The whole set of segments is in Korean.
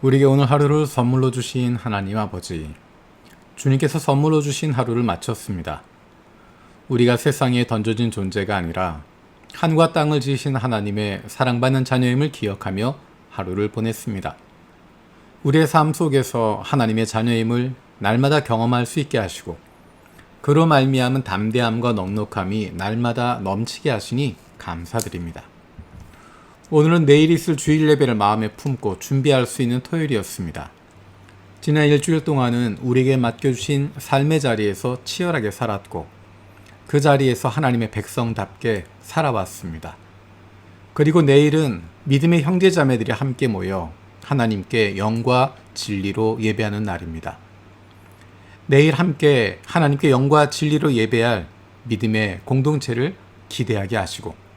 우리에게 오늘 하루를 선물로 주신 하나님 아버지, 주님께서 선물로 주신 하루를 마쳤습니다. 우리가 세상에 던져진 존재가 아니라 하늘과 땅을 지으신 하나님의 사랑받는 자녀임을 기억하며 하루를 보냈습니다. 우리의 삶 속에서 하나님의 자녀임을 날마다 경험할 수 있게 하시고 그로 말미암은 담대함과 넉넉함이 날마다 넘치게 하시니 감사드립니다. 오늘은 내일 있을 주일 예배를 마음에 품고 준비할 수 있는 토요일이었습니다. 지난 일주일 동안은 우리에게 맡겨주신 삶의 자리에서 치열하게 살았고 그 자리에서 하나님의 백성답게 살아왔습니다. 그리고 내일은 믿음의 형제 자매들이 함께 모여 하나님께 영과 진리로 예배하는 날입니다. 내일 함께 하나님께 영과 진리로 예배할 믿음의 공동체를 기대하게 하시고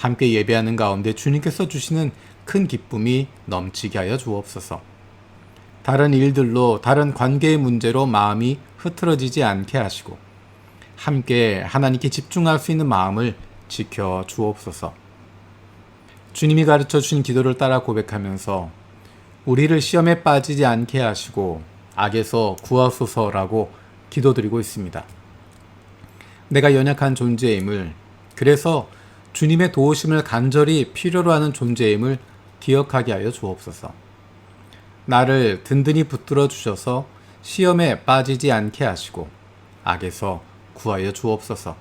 함께 예배하는 가운데 주님께서 주시는 큰 기쁨이 넘치게 하여 주옵소서. 다른 일들로 다른 관계의 문제로 마음이 흐트러지지 않게 하시고 함께 하나님께 집중할 수 있는 마음을 지켜 주옵소서. 주님이 가르쳐 주신 기도를 따라 고백하면서 우리를 시험에 빠지지 않게 하시고 악에서 구하소서라고 기도드리고 있습니다. 내가 연약한 존재임을 그래서 주님의 도우심을 간절히 필요로 하는 존재임을 기억하게 하여 주옵소서. 나를 든든히 붙들어 주셔서 시험에 빠지지 않게 하시고 악에서 구하여 주옵소서.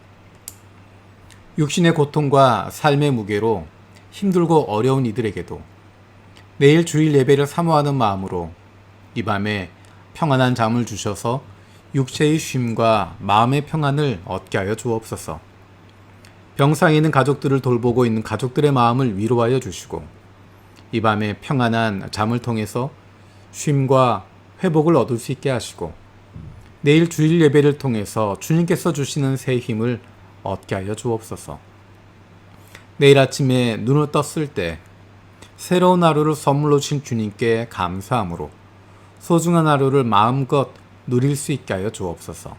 육신의 고통과 삶의 무게로 힘들고 어려운 이들에게도 내일 주일 예배를 사모하는 마음으로 이 밤에 평안한 잠을 주셔서 육체의 쉼과 마음의 평안을 얻게 하여 주옵소서. 병상에 있는 가족들을 돌보고 있는 가족들의 마음을 위로하여 주시고 이 밤에 평안한 잠을 통해서 쉼과 회복을 얻을 수 있게 하시고 내일 주일 예배를 통해서 주님께서 주시는 새 힘을 얻게 하여 주옵소서. 내일 아침에 눈을 떴을 때 새로운 하루를 선물로 주신 주님께 감사함으로 소중한 하루를 마음껏 누릴 수 있게 하여 주옵소서.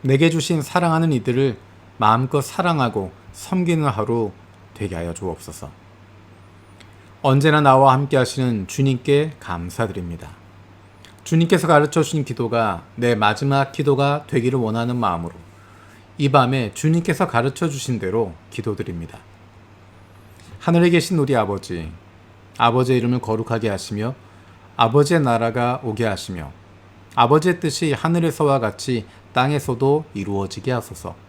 내게 주신 사랑하는 이들을 마음껏 사랑하고 섬기는 하루 되게 하여 주옵소서. 언제나 나와 함께 하시는 주님께 감사드립니다. 주님께서 가르쳐 주신 기도가 내 마지막 기도가 되기를 원하는 마음으로 이 밤에 주님께서 가르쳐 주신 대로 기도드립니다. 하늘에 계신 우리 아버지, 아버지의 이름을 거룩하게 하시며 아버지의 나라가 오게 하시며 아버지의 뜻이 하늘에서와 같이 땅에서도 이루어지게 하소서.